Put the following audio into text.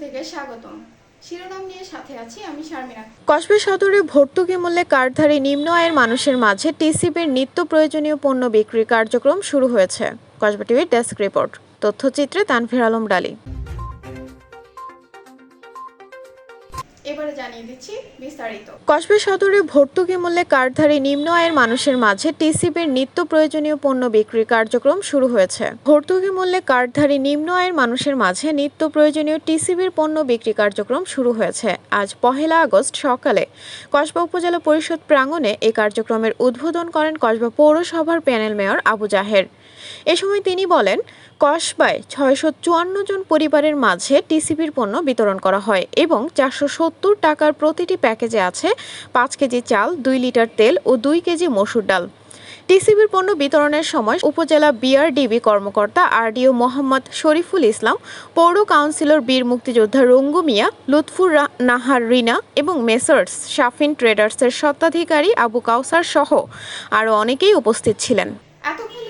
থেকে স্বাগতম। শিরোনাম নিয়ে সাথে আছি আমি শারমিনা কসবা সদরে ভর্তুকি মূল্যে কার্ডধারী নিম্ন আয়ের মানুষের মাঝে টিসিবির নিত্য প্রয়োজনীয় পণ্য বিক্রির কার্যক্রম শুরু হয়েছে। কসবা টিভির ডেস্ক রিপোর্ট। তথ্যচিত্রে তানভীর আলম ডালি। এবারে জানিয়ে দিচ্ছি বিস্তারিত। কসবা সদরে ভর্তুকি মূল্যে কার্ডধারী নিম্ন আয়ের মানুষের মাঝে টিসিবির নিত্য প্রয়োজনীয় পণ্য বিক্রির কার্যক্রম শুরু হয়েছে। ভর্তুকি মূল্যে কার্ডধারী নিম্ন আয়ের মানুষের মাঝে নিত্য প্রয়োজনীয় টিসিবির পণ্য বিক্রি কার্যক্রম শুরু হয়েছে। আজ পহেলা আগস্ট সকালে কসবা উপজেলা পরিষদ প্রাঙ্গণে এই কার্যক্রমের উদ্বোধন করেন কসবা পৌরসভার প্যানেল মেয়র আবু জাহের। এ সময় তিনি বলেন, কসবায় ছয়শো চুয়ান্ন জন পরিবারের মাঝে টিসিবির পণ্য বিতরণ করা হয় এবং চারশো সত্তর টাকার প্রতিটি প্যাকেজে আছে পাঁচ কেজি চাল, দুই লিটার তেল ও দুই কেজি মসুর ডাল। টিসিবির পণ্য বিতরণের সময় উপজেলা বিআরডিবি কর্মকর্তা আরডিও মোহাম্মদ শরীফুল ইসলাম, পৌর কাউন্সিলর বীর মুক্তিযোদ্ধা রঙ্গু মিয়া, লুৎফুর নাহার রিনা এবং মেসার্স, শাফিন ট্রেডার্সের স্বত্বাধিকারী আবু কাউসার সহ আরও অনেকেই উপস্থিত ছিলেন।